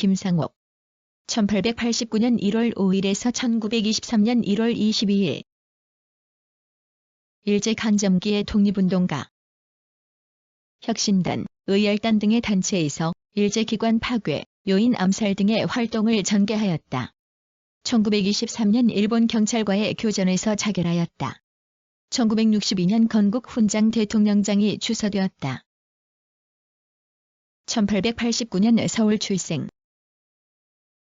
김상옥 1889년 1월 5일에서 1923년 1월 22일 일제강점기의 독립운동가 혁신단, 의열단 등의 단체에서 일제기관 파괴, 요인 암살 등의 활동을 전개하였다. 1923년 일본 경찰과의 교전에서 자결하였다. 1962년 건국 훈장 대통령장이 주서되었다. 1889년 서울 출생.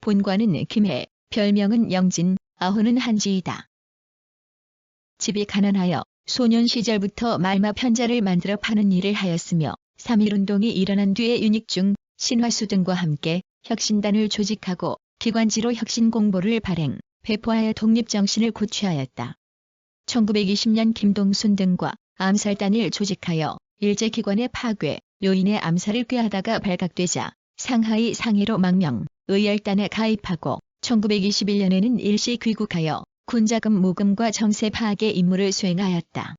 본관은 김해, 별명은 영진, 아호는 한지이다. 집이 가난하여 소년 시절부터 말마 편자를 만들어 파는 일을 하였으며 3.1운동이 일어난 뒤에 윤익중, 신화수 등과 함께 혁신단을 조직하고 기관지로 혁신 공보를 발행, 배포하여 독립정신을 고취하였다. 1920년 김동순 등과 암살단을 조직하여 일제기관의 파괴, 요인의 암살을 꾀하다가 발각되자 상하이 상해로 망명, 의열단에 가입하고 1921년에는 일시 귀국하여 군자금 모금과 정세 파악의 임무를 수행하였다.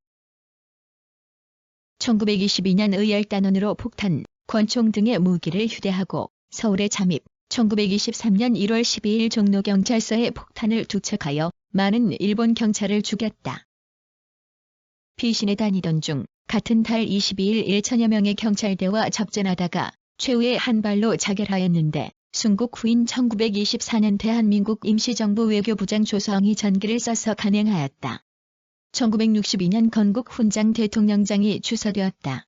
1922년 의열단원으로 폭탄, 권총 등의 무기를 휴대하고 서울에 잠입, 1923년 1월 12일 종로경찰서에 폭탄을 투척하여 많은 일본 경찰을 죽였다. 피신에 다니던 중 같은 달 22일 1천여 명의 경찰대와 접전하다가 최후의 한 발로 자결하였는데 순국 후인 1924년 대한민국 임시정부 외교부장 조성이 전기를 써서 간행하였다. 1962년 건국 훈장 대통령장이 주서되었다.